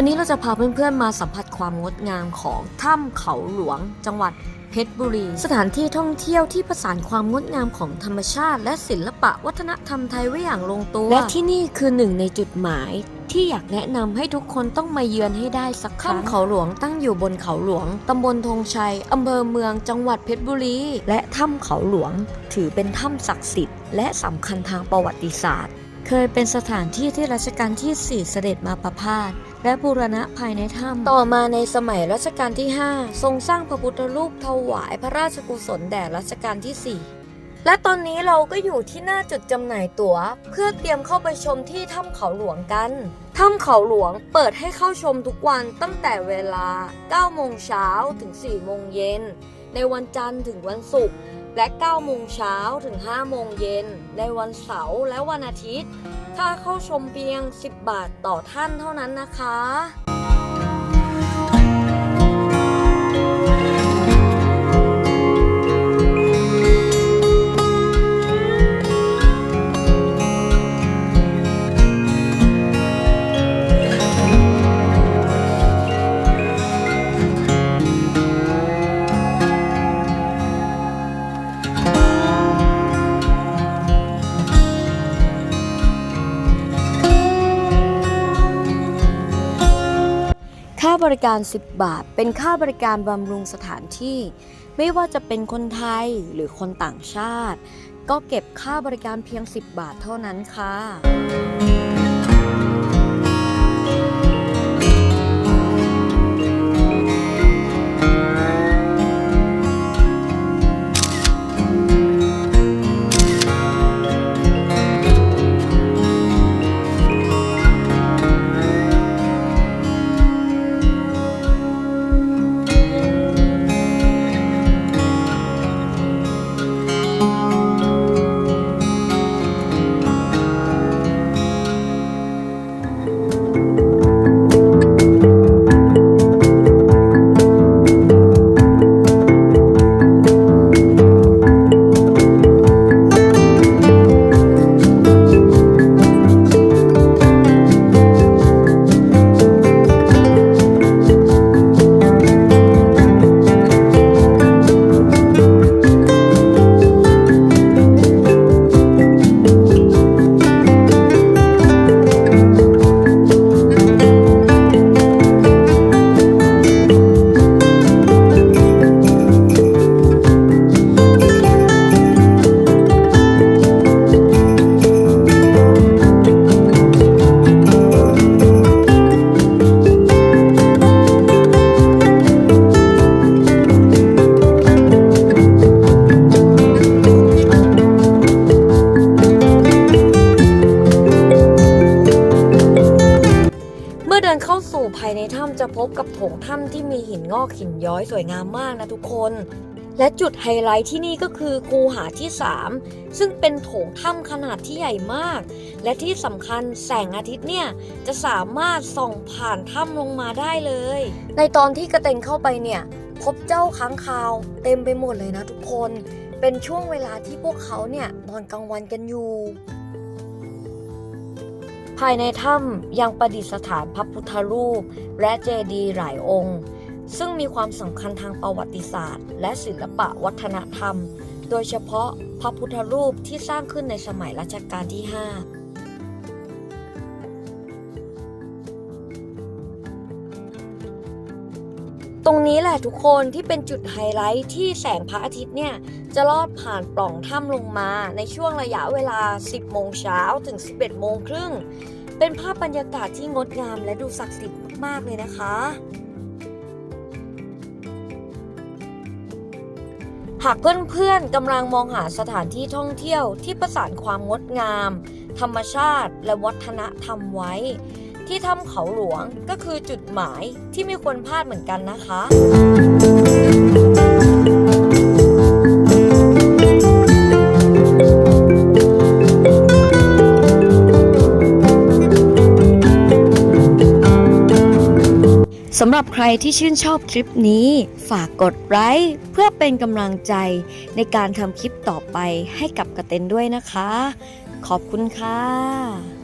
วันนี้เราจะพาเพื่อนๆมาสัมผัสความงดงามของถ้ำเขาหลวง จังหวัดเพชรบุรี สถานที่ท่องเที่ยวที่ผสานความงดงามของธรรมชาติ และศิลปะวัฒนธรรมไทยไว้อย่างลงตัว และที่นี่คือหนึ่งในจุดหมายที่อยากแนะนำให้ทุกคนต้องมาเยือนให้ได้สักครั้งถ้ำเขาหลวงตั้งอยู่บนเขาหลวงตำบลธงชัยอำเภอเมืองจังหวัดเพชรบุรี และถ้ำเขาหลวง ถือเป็นถ้ำศักดิ์สิทธิ์และสำคัญทางประวัติศาสตร์ เคยเป็นสถานที่ที่รัชกาลที่ 4 เสด็จมาประพาสและบูรณะภายในถ้ำต่อมาในสมัยรัชกาลที่ 5 ทรงสร้างพระพุทธรูปถวายพระราชกุศลแด่รัชกาลที่ 4 และตอนนี้เราก็อยู่ที่หน้าจุดจำหน่ายตั๋ว เพื่อเตรียมเข้าไปชมที่ถ้ำเขาหลวงกัน ถ้ำเขาหลวงเปิดให้เข้าชมทุกวันตั้งแต่เวลา 9 โมงเช้าถึง 4 โมงเย็น ในวันจันทร์ถึงวันศุกร์ และ 9 โมงเช้าถึง 5 โมงเย็น ในวันเสาร์และวันอาทิตย์ ค่าเข้าชมเพียง 10 บาทต่อท่านเท่านั้นนะคะ บริการ 10 บาท เป็นค่าบริการบำรุงสถานที่ ไม่ว่าจะเป็นคนไทยหรือคนต่างชาติ ก็เก็บค่าบริการเพียง 10 บาทเท่านั้นค่ะ นเข้าสู่ภายในถ้ำจะพบกับโถงถ้ำที่มีหินงอกหินย้อยสวยงามมากนะทุกคน และจุดไฮไลท์ที่นี่ก็คือคูหาที่ 3 ซึ่งเป็นโถงถ้ำขนาดที่ใหญ่มาก และที่สำคัญแสงอาทิตย์เนี่ย จะสามารถส่องผ่านถ้ำลงมาได้เลย ในตอนที่กระเต็นเข้าไปเนี่ย พบเจ้าค้างคาว เต็มไปหมดเลยนะทุกคน เป็นช่วงเวลาที่พวกเขาเนี่ยนอนกลางวันกันอยู่ ภายในถ้ำยังประดิษฐานพระพุทธรูป และเจดีย์หลายองค์ ซึ่งมีความสำคัญทางประวัติศาสตร์ และศิลปะวัฒนธรรม โดยเฉพาะพระพุทธรูปที่สร้างขึ้นในสมัยรัชกาลที่5ตรงนี้แหละทุกคนที่เป็นจุดไฮไลท์ที่แสงพระอาทิตย์เนี่ย จะลอดผ่านปล่องถ้ำลงมาในช่วงระยะเวลา 10 โมงเช้าถึง 11 โมงครึ่ง เป็นภาพบรรยากาศที่งดงามและดูศักดิ์สิทธิ์มากๆเลยนะคะ หากเพื่อนๆกำลังมองหาสถานที่ท่องเที่ยวที่ประสานความงดงาม ธรรมชาติและวัฒนธรรมไว้ ที่ถ้ำเขาหลวงก็คือจุดหมายที่ไม่ควรพลาดเหมือนกันนะคะ สำหรับใครที่ชื่นชอบคลิปนี้ ฝากกดไลค์เพื่อเป็นกำลังใจในการทำคลิปต่อไปให้กับกระเต็นด้วยนะคะ ขอบคุณค่ะ